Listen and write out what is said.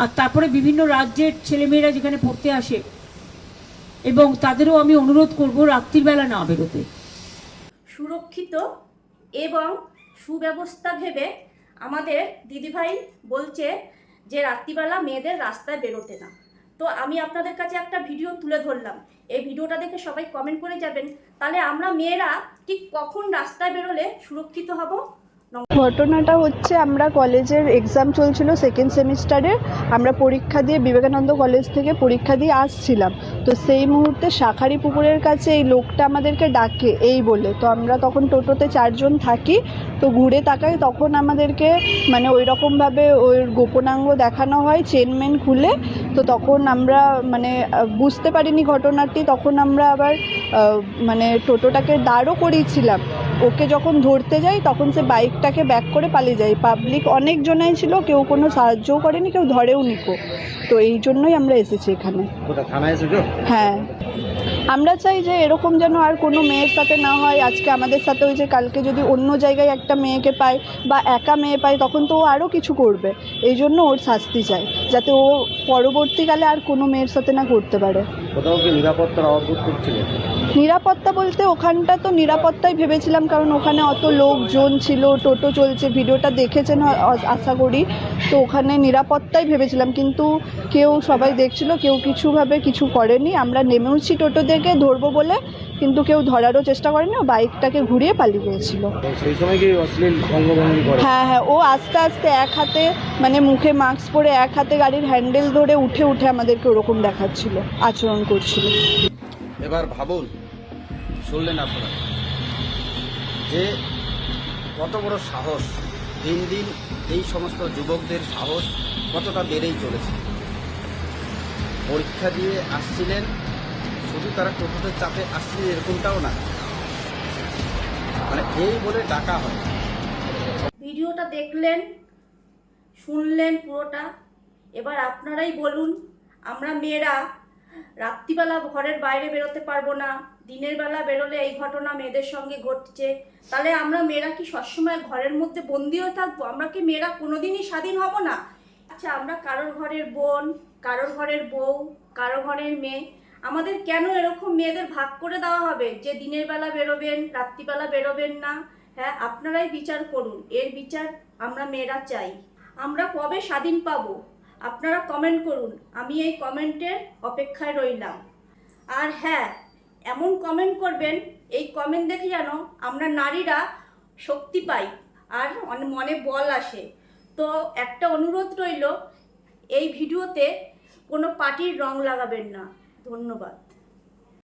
আর তারপরে বিভিন্ন রাজ্যের ছেলেমেয়েরা যেখানে পড়তে আসে, এবং তাদেরও আমি অনুরোধ করব রাত্রিবেলা না বেরোতে। সুরক্ষিত এবং সুব্যবস্থা ভেবে আমাদের দিদিভাই বলছে যে রাত্রিবেলা মেয়েদের রাস্তায় বেরোতে না। তো আমি আপনাদের কাছে একটা ভিডিও তুলে ধরলাম। এই ভিডিওটা দেখে সবাই কমেন্ট করে যাবেন। তাহলে আমরা মেয়েরা ঠিক কখন রাস্তায় বেরোলে সুরক্ষিত হব? ঘটনাটা হচ্ছে আমরা কলেজের এক্সাম চলছিল সেকেন্ড সেমিস্টারের আমরা পরীক্ষা দিয়ে বিবেকানন্দ কলেজ থেকে পরীক্ষা দিয়ে আসছিলাম। তো সেই মুহূর্তে শাখারি পুকুরের কাছে এই লোকটা আমাদেরকে ডাকে, এই বলে। তো আমরা তখন টোটোতে চারজন থাকি, তো ঘুরে তাকাই, তখন আমাদেরকে মানে ওই রকমভাবে ওই গোপনাঙ্গ দেখানো হয়, চেনমেন খুলে। তো তখন আমরা মানে বুঝতে পারিনি ঘটনাটি। তখন আমরা আবার মানে টোটোটাকে দাঁড়ও করিয়েছিলাম। ওকে যখন ধরতে যাই তখন সে বাইকটাকে ব্যাক করে পালিয়ে যায়। পাবলিক অনেক জনাই ছিল কেউ কোনো সাহায্যও করেনি কেউ ধরেও নিকো তো এই জন্যই আমরা এসেছি এখানে। হ্যাঁ। আমরা চাই যে এরকম যেন আর কোনো মেয়ের সাথে না হয়। আজকে আমাদের সাথে ওই যে কালকে যদি অন্য জায়গায় একটা মেয়েকে পায় বা একা মেয়ে পায় তখন তো ও আরও কিছু করবে। এই জন্য ওর শাস্তি চাই যাতে ও পরবর্তীকালে আর কোনো মেয়ের সাথে না করতে পারে। কোথাও কি নিরাপত্তার অভাব করছিলে? নিরাপত্তা বলতে ওখানটা তো নিরাপত্তাই ভেবেছিলাম কারণ ওখানে অত লোকজন ছিল টোটো চলছে ভিডিওটা দেখেছেন আশা করি। তো ওখানে নিরাপত্তাই ভেবেছিলাম কিন্তু কেউ সবাই দেখছিল কেউ কিছুভাবে কিছু করেনি। আমরা নেমেওছি টোটো দেখে ধরবো বলে কিন্তু কেউ ধরারও চেষ্টা করেনি ও বাইকটাকে ঘুরিয়ে পালিয়ে গিয়েছিল। সেই সময় কি অশ্লীল অঙ্গভঙ্গি করে? হ্যাঁ হ্যাঁ ও আস্তে আস্তে এক হাতে মানে মুখে মাস্ক পরে এক হাতে গাড়ির হ্যান্ডেল ধরে উঠে উঠে আমাদেরকে ওরকম দেখাচ্ছিল আচরণ করছিল। এবার ভাবুন শুনলেন আপনারা। যে কত বড় সাহস, দিন দিন এই সমস্ত যুবকদের সাহস কতটা বেড়েই চলেছে। পরীক্ষা দিয়ে আসছিলেন, শুধু তারা টোটোতে চাপে আসছিলেন এরকমটাও না। মানে এই বলে ডাকা হয়। ভিডিওটা দেখলেন, শুনলেন পুরোটা, এবার আপনারাই বলুন, আমরা মেয়েরা রাত্রিবেলা ঘরের বাইরে বেরোতে পারব না। দিনের বেলা বেরোলে এই ঘটনা মেয়েদের সঙ্গে ঘটছে। তাহলে আমরা মেয়েরা কি সবসময় ঘরের মধ্যে বন্দি হয়ে থাকব? আমরা কি মেয়েরা কোনোদিনই স্বাধীন হব না? আচ্ছা আমরা কারোর ঘরের বোন, কারোর ঘরের বউ কারও ঘরের মেয়ে, আমাদের কেন এরকম মেয়েদের ভাগ করে দেওয়া হবে? যে দিনের বেলা বেরোবেন, রাত্রিবেলা বেরোবেন না। হ্যাঁ আপনারাই বিচার করুন। এর বিচার আমরা মেয়েরা চাই। আমরা কবে স্বাধীন পাবো? আপনারা কমেন্ট করুন, আমি এই কমেন্টের অপেক্ষায় রইলাম। আর হ্যাঁ এমন কমেন্ট করবেন, এই কমেন্ট দেখে যেন আমরা নারীরা শক্তি পাই আর মনে বল আসে। তো একটা অনুরোধ রইল, এই ভিডিওতে কোনো পার্টির রং লাগাবেন না। ধন্যবাদ।